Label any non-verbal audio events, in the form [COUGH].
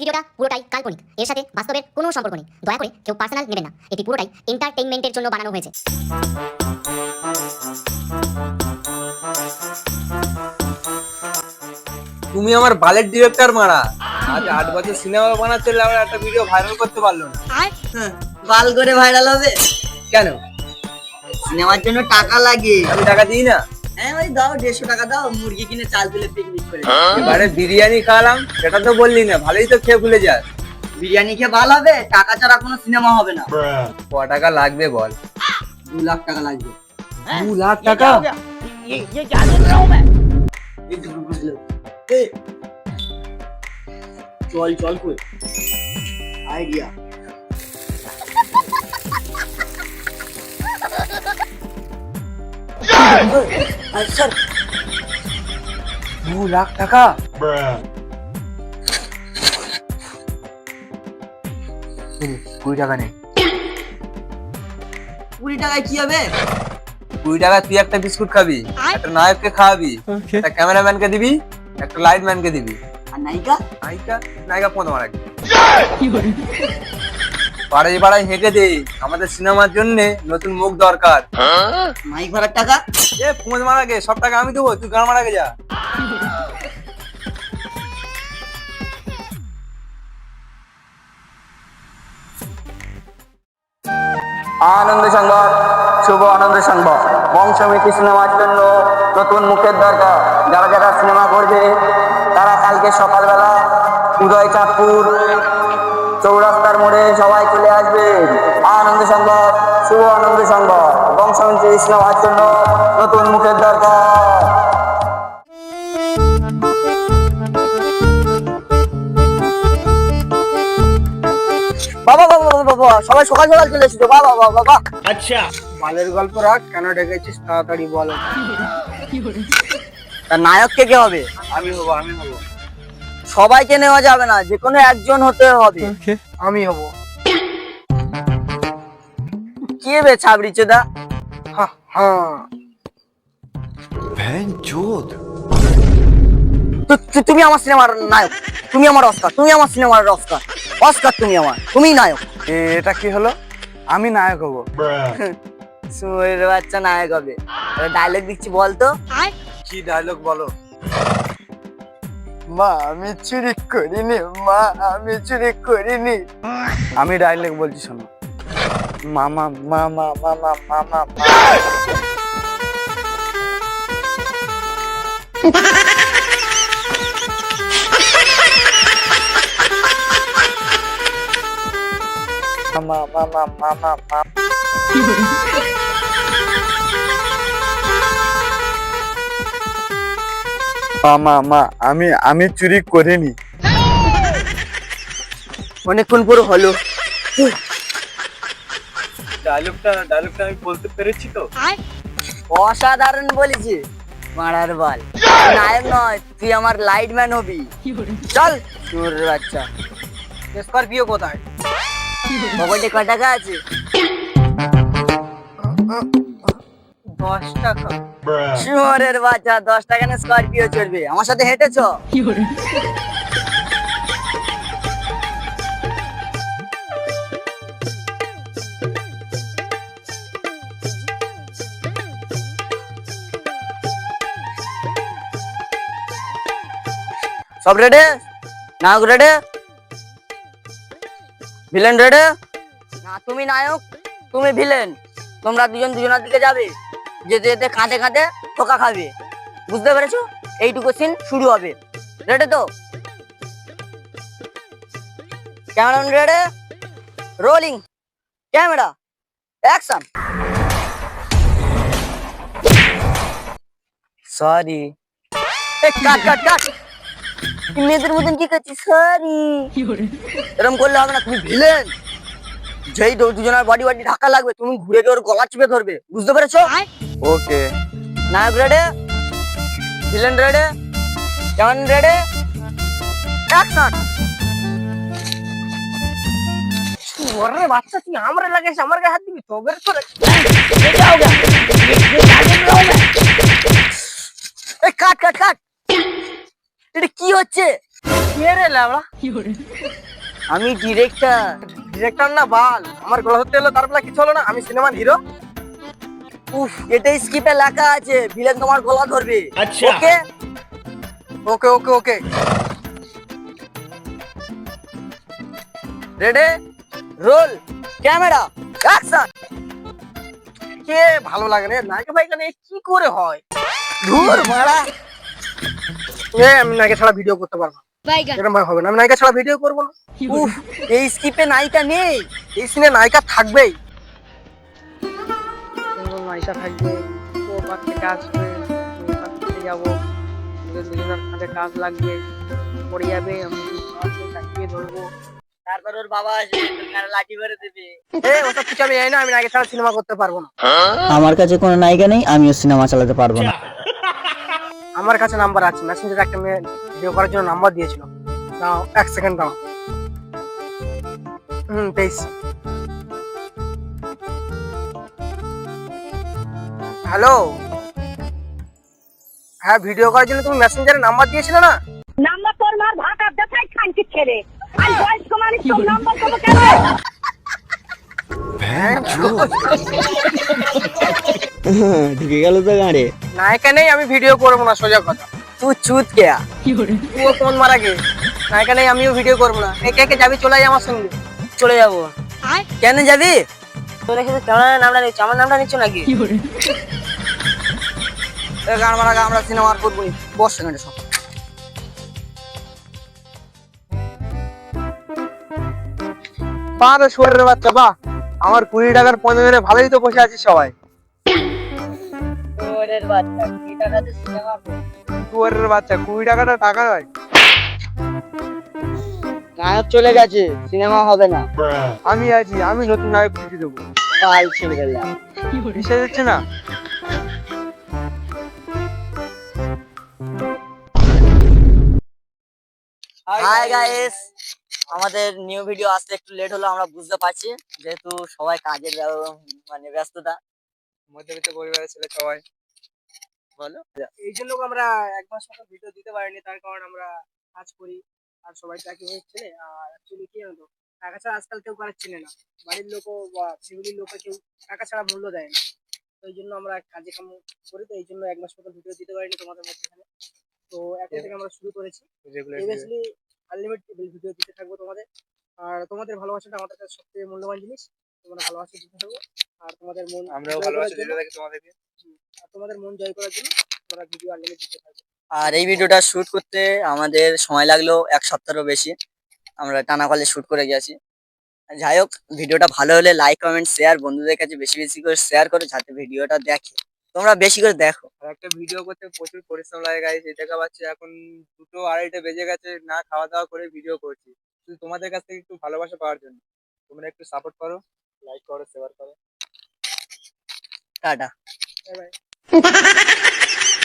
ভিডিওটা পুরোটাই কাল্পনিক। এর সাথে বাস্তবের কোনো সম্পর্ক নেই। দয়া করে কেউ পার্সোনাল নেবেন না। এটি পুরোটাই এন্টারটেইনমেন্টের জন্য বানানো হয়েছে। তুমি আমার বালের ডিরেক্টর মারা। আজ আট বছর সিনেমা বানাচ্ছে আবার একটা ভিডিও ভাইরাল করতে পারল না। বাল করে ভাইরাল হবে? কেন? সিনেমার জন্য টাকা লাগে। আমি টাকা দিই না। হ্যাঁ ওই দাও দেড়শো টাকা দাও মুরগি কিনে চাল তুলে পিকনিক করে এবারে বিরিয়ানি খাওয়ালাম সেটা তো বললি না ভালোই তো খেয়ে ভুলে যাস। বিরিয়ানি খেয়ে ভালো হবে টাকা ছাড়া কোনো সিনেমা হবে না। ক টাকা লাগবে বল। দু লাখ টাকা লাগবে। দু লাখ টাকা? চল চল কই আইডিয়া। আচ্ছা দু লাখ টাকা। কুড়ি টাকা নেই কুড়ি টাকায় কি হবে? কুড়ি টাকা তুই একটা বিস্কুট খাবি একটা নায়ককে খাওয়াবি একটা ক্যামেরাম্যানকে দিবি একটা লাইটম্যানকে দিবি। আর নায়িকা? নায়িকা? নায়িকা মারা পাড়ায় পাড়ায় হেঁকে দে। আমাদের সিনেমার জন্য নতুন মুখ দরকার। মাইক ভাড়ার টাকা? এ পোঁজ মারা গে সব টাকা আমি দেবো তুই গান মারা গে যা। আনন্দ সংবাদ শুভ আনন্দ সংবাদ। বংশমিতি সিনেমার জন্য নতুন মুখের দরকার। যারা যারা সিনেমা করবে তারা কালকে সকালবেলা উদয় চাঁদপুর চৌরাস্তার মোড়ে সবাই চলে আসবে। আনন্দ সংবাদ শুভ আনন্দ সংবাদ। বংশমিতি সিনেমার জন্য নতুন মুখের দরকার। বাবা বাবা বাবা সবাই সকাল সকাল চলে এসেছ। বাবা বাবা বাবা মালের গল্প রাখ কেন ডেকেছিস তাড়াতাড়ি বল। তা নায়ক কে কে হবে? আমি হব আমি হব। সবাইকে নেওয়া যাবে না যে কোনো একজন হতে হবে। আমি হব। কে বে ছাবড়ি চোদা? হ্যাঁ তুমি আমার সিনেমার নায়ক। তুমি আমার অস্কার তুমি আমার সিনেমার অস্কার। অস্কার তুমি আমার তুমি নায়ক। এটা কি হলো? আমি নায়ক হব। সুয়ের বাচ্চা নায়ক হবে। ডায়লগ দিচ্ছি বলতো? কি ডায়লগ বলো? মা আমি চুরি করিনি মা আমি চুরি করিনি আমি ডায়লগ বলছি শোনো মামা মামা মামা মামা মামা মামা মামা মামা মামা মা আমি আমি চুরি করিনি। অনেকক্ষণ পর হলো। ডায়লগটা ডায়লগটা আমি বলতে পেরেছি তো? অসাধারণ বলেছি মারার বল। নায়ক নয় তুই আমার লাইটম্যান হবি। চল। সুরের বাচ্চা। স্করপিও কোথায়? পকেটে ক টাকা আছে? দশ টাকা। শুয়োরের বাচ্চা দশ টাকা না স্করপিও চলবে আমার সাথে হেঁটেছ? সব রেডে নায়ক রেডে ভিলেন রেডে না তুমি নায়ক তুমি ভিলেন তোমরা দুজন দুজনের দিকে যাবে। যেতে যেতে কাঁদে কাঁদে ঠোকা খাবে। বুঝতে পেরেছ? এইটুকু সিন শুরু হবে। রেডে তো? Camera ready rolling camera action sorry cut cut cut. তুই মেয়েদের মতন কি করছিস? সরি এরকম করলে হবে না তুমি ভিলেন যেই দু- দুজনের বডি বডি ধাক্কা লাগবে তুমি ঘুরে গিয়ে ওর গলা চিপে ধরবে। বুঝতে পেরেছ? ওকে। নায়ক রেডে? ভিলেন রেডে? কেমন রেডে? অ্যাকশন ওরে বাচ্চা তুই আমার লাগাইস আমার গায়ে হাত দিবি? তোদের তো এই কাট কাট কাট। এটা কি হচ্ছে? কে রে লাউড়া আমি ডিরেক্টর ডিরেক্টর না বাল। আমার গলা ধরতে এলো তারপরে কিছু হলো না আমি সিনেমার হিরো উফ এটাই স্ক্রিপ্টে লেখা আছে ভিলেন তোমার গলা ধরবে। Okay okay okay okay ready roll camera action কে ভালো লাগে না নায়িকা ভাই এখানে কি করে হয়? ধুর মারা। এ আমি নায়িকা ছাড়া ভিডিও করতে পারব। এরকম হবে না। আমি নায়িকা ছাড়া ভিডিও করব না। উফ এই স্ক্রিপ্টে নায়িকা নেই। এই সিনে নায়িকা থাকবেই। নায়িকা থাকবে। ও ওখান থেকে আসবে আমি থেকে যাব। দুজনের কাঁধে কাজ লাগবে। পড়ে যাবে আমি ধরবো। তারপর ওর বাবা আসবে তোর লাঠি মেরে দেবে। এ ওসব কিছু আমি জানি না আমি নায়িকা ছাড়া সিনেমা করতে পারব না। আমার কাছে কোনো নায়িকা নেই আমিও সিনেমা চালাতে পারব না। আমার কাছে নাম্বার আছে। মেসেঞ্জারে একটা মেয়ে ভিডিও করার জন্য নাম্বার দিয়েছিল। দাও এক সেকেন্ড দাও। হুম পেয়েছি হ্যালো হ্যাঁ ভিডিও করার জন্য তুমি মেসেঞ্জারে নাম্বার দিয়েছিলে না? নাম্বার তোর মার ভাটা দেখাই খানকি ছেড়ে আর বয়স্ক মানুষ তোর নাম্বার দেবো কেন ঢুকে গেল তো গাড়ি। নায়িকা নেই আমি ভিডিও করব না সোজা কথা। তুই চুত কে তুই কোন মারা গে নায়িকা নেই আমিও ভিডিও করব না। একে একে যাবি চলে আমার সঙ্গে। চলে যাব। কেন যাবি? তোর এখানে কেমন নামটা নিচ্ছ আমার নামটা নিচ্ছ নাকি? গান মারা গা, আমরা সিনেমা আর করব নি। বস সেখানে সব। পা রে শুয়ারের বাচ্চা বা আমার কুড়ি টাকার পনেরো মেরে ভালোই তো বসে আছিস সবাই। শুয়ারের বাচ্চা কুড়ি টাকাটা টাকা নয়। নায়ক চলে গেছে সিনেমা হবে না। আমি আছি আমি নতুন নায়ক খুঁজে দেবো। কাল ছেড়ে গেলাম। এসে যাচ্ছে না? হাই গাইস আমাদের নিউ ভিডিও আসতে একটু লেট হলো আমরা বুঝতে পারছি যেহেতু সবাই কাজের মানে ব্যস্ততা। মধ্যবিত্ত পরিবারের ছেলে সবাই। বলো? এই জন্য আমরা এক মাস মতো ভিডিও দিতে পারিনি তার কারণ আমরা কাজ করি আর সবাই চাকরি হচ্ছে আর অ্যাকচুয়ালি কি হতো টাকা ছাড়া আজকাল কেউ কারও চেনে না। বাড়ির লোকও বা ফ্যামিলির লোকও কেউ টাকা ছাড়া মূল্য দেয় না। তো এই জন্য আমরা কাজে কাম করি তো এই জন্য এক মাস মতো ভিডিও দিতে পারিনি তোমাদের মধ্যখানে। তো এখন থেকে আমরা শুরু করেছি। সিরিয়াসলি আনলিমিটেড ভিডিও দিতে থাকব তোমাদের। আর তোমাদের ভালোবাসাটা আমাদের কাছে সবথেকে মূল্যবান জিনিস। তোমরা ভালোবাসা দিতে থাকব আর তোমাদের মন আমরাও জয় ভালোবাসা দিতে থাকি তোমাদেরকে আর তোমাদের মন জয় করার জন্য তোমরা ভিডিও আনলিমিটেড দিতে থাকবে আর এই ভিডিওটা শুট করতে আমাদের সময় লাগল এক সপ্তাহেরও বেশি। আমরা টানা কলে শুট করে গেছি। যাই হোক ভিডিওটা ভালো হলে লাইক কমেন্ট শেয়ার বন্ধুদের কাছে বেশি বেশি করে শেয়ার করো যাতে ভিডিওটা দেখে। তোমরা বেশি করে দেখো। আর একটা ভিডিও করতে প্রচুর পরিশ্রম লাগে গাইস এই দেখা পাচ্ছি এখন দুটো আড়াইটে বেজে গেছে না খাওয়া দাওয়া করে ভিডিও করছি। শুধু তোমাদের কাছ থেকে একটু ভালোবাসা পাওয়ার জন্য। তোমরা একটু সাপোর্ট করো লাইক করো শেয়ার করো। Tada. Bye. [LAUGHS]